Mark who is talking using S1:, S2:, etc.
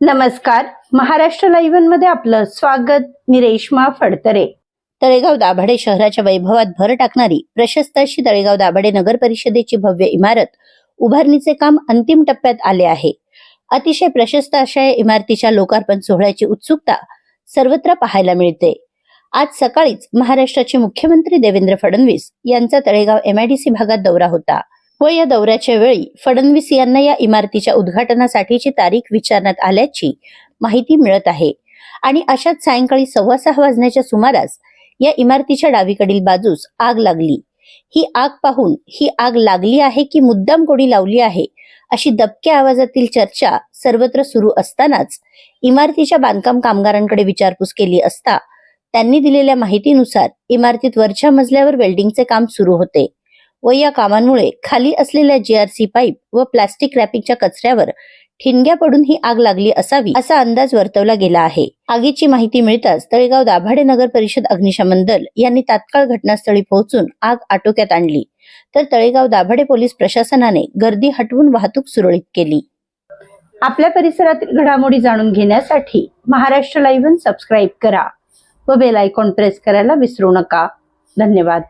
S1: नमस्कार. महाराष्ट्र लाईव्हमध्ये आपलं स्वागत. मी रेश्मा फडतरे. तळेगाव दाभाडे शहराच्या वैभवात भर टाकणारी प्रशस्त अशी तळेगाव दाभाडे नगर परिषदेची भव्य इमारत उभारणीचे काम अंतिम टप्प्यात आले आहे. अतिशय प्रशस्त अशा या इमारतीच्या लोकार्पण सोहळ्याची उत्सुकता सर्वत्र पाहायला मिळते. आज सकाळीच महाराष्ट्राचे मुख्यमंत्री देवेंद्र फडणवीस यांचा तळेगाव एमआयडीसी भागात दौरा होता. व या दौऱ्याच्या वेळी फडणवीस यांना या इमारतीच्या उद्घाटनासाठीची तारीख विचारण्यात आल्याची माहिती मिळत आहे. आणि अशाच सायंकाळी सव्वा सहा वाजण्याच्या सुमारास या इमारतीच्या डावीकडील बाजूस आग लागली. ही आग पाहून ही आग लागली आहे की मुद्दाम कोणी लावली आहे अशी दबक्या आवाजातील चर्चा सर्वत्र सुरू असतानाच इमारतीच्या बांधकाम कामगारांकडे विचारपूस केली असता त्यांनी दिलेल्या माहितीनुसार इमारतीत वरच्या मजल्यावर वेल्डिंगचे काम सुरू होते. व या कामांमुळे खाली असलेल्या जीआरसी पाईप व प्लास्टिक रॅपिंगच्या कचऱ्यावर ठिणग्या पडून ही आग लागली असावी असा अंदाज वर्तवला गेला आहे. आगीची माहिती मिळताच तळेगाव दाभाडे नगर परिषद अग्निशमन दल यांनी तात्काळ घटनास्थळी पोहोचून आग आटोक्यात आणली. तर तळेगाव दाभाडे पोलीस प्रशासनाने गर्दी हटवून वाहतूक सुरळीत केली. आपल्या परिसरातील घडामोडी जाणून घेण्यासाठी महाराष्ट्र लाईव्ह सबस्क्राईब करा व बेल आयकॉन प्रेस करायला विसरू नका. धन्यवाद.